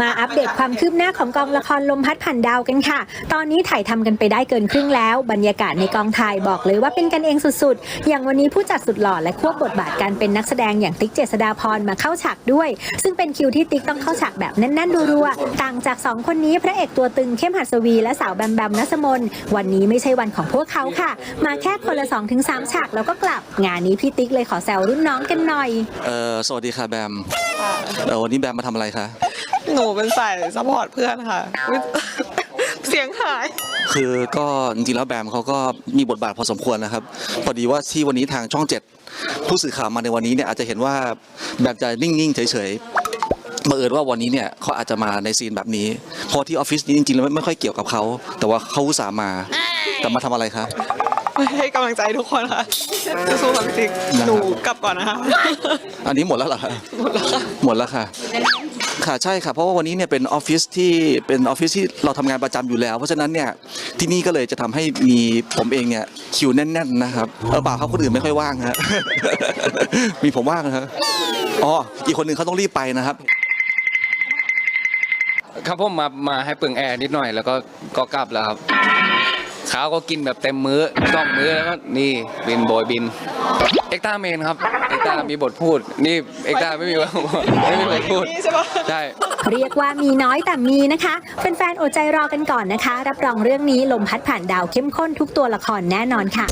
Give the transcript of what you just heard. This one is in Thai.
มาอัปเดตความคืบหน้าของกองละครลมพัดผ่านดาวกันค่ะ ตอนนี้ถ่ายทำกันไปได้เกินครึ่งแล้ว บรรยากาศในกองถ่ายบอกเลยว่าเป็นกันเองสุดๆ อย่างวันนี้ผู้จัดสุดหล่อและควบบทบาทการเป็นนักแสดงอย่างติ๊กเจษดาพรมาเข้าฉากด้วย ซึ่งเป็นคิวที่ติ๊กต้องเข้าฉากแบบแน่นๆรัวๆต่างจากสองคนนี้พระเอกตัวตึงเข้มหัสวีและสาวแบมแบมนัสมนวันนี้ไม่ใช่วันของพวกเขาค่ะ มาแค่คนละ2-3ถึงฉากแล้วก็กลับ งานนี้พี่ติ๊กเลยขอแซวรุ่นน้องกันหน่อยเออสวัสดีค่ะแบมวันนี้แบมมาทำอะไรคะ หนูเป็นสายซัพพอร์ตเพื่อนค่ะอุ๊ยเสียงหาย คือก็จริงๆแล้วแบมเขาก็มีบทบาทพอสมควรนะครับ พอดีว่าที่วันนี้ทางช่องเจ็ดผู้สื่อข่าวมาในวันนี้เนี่ยอาจจะเห็นว่าแบมจะนิ่งๆเฉยๆบังเอิญว่าวันนี้เนี่ยเขาอาจจะมาในซีนแบบนี้เพราะที่ออฟฟิศนี้จริงๆแล้วไม่ไม่ค่อยเกี่ยวกับเขาแต่ว่าเขาอุตส่าห์มาแต่มาทำอะไรคะให้กำลังใจทุกคนค่ะสู้ๆค่ะพี่ติ๊กนะครับหนูกลับก่อนนะคะ อันนี้หมดแล้วเหรอคะหมดแล้วค่ะ หมดแล้วค่ะ ค่ะใช่ค่ะเพราะว่าวันนี้เนี่ยเป็นออฟฟิศที่เป็นออฟฟิศที่เราทำงานประจำอยู่แล้ว เพราะฉะนั้นเนี่ยที่นี่ก็เลยจะทำให้มีผมเองเนี่ยคิวแน่นๆนะครับเออเปล่าครับคนอื่นไม่ค่อยว่างฮะ มีผมว่างนะครับอ๋ออีกคนหนึ่งเขาต้องรีบไปนะครับ ครับผมมามาให้เปลืองแอร์นิดหน่อยแล้วก็ก็กลับแล้วครับ ข้าวก็กินแบบเต็มมื้อสองมื้อแล้วก็นี่บินโบยบิน เอ็กตาเมนครับ เอ็กตามีบทพูด นี่เอ็กตาไม่มีบทไม่มีบทพูดนี่ใช่ปะใช่เรียกว่ามีน้อยแต่มีนะคะแฟนๆอดใจรอกันก่อนนะคะ รับรองเรื่องนี้ลมพัดผ่านดาวเข้มข้นทุกตัวละครแน่นอนค่ะ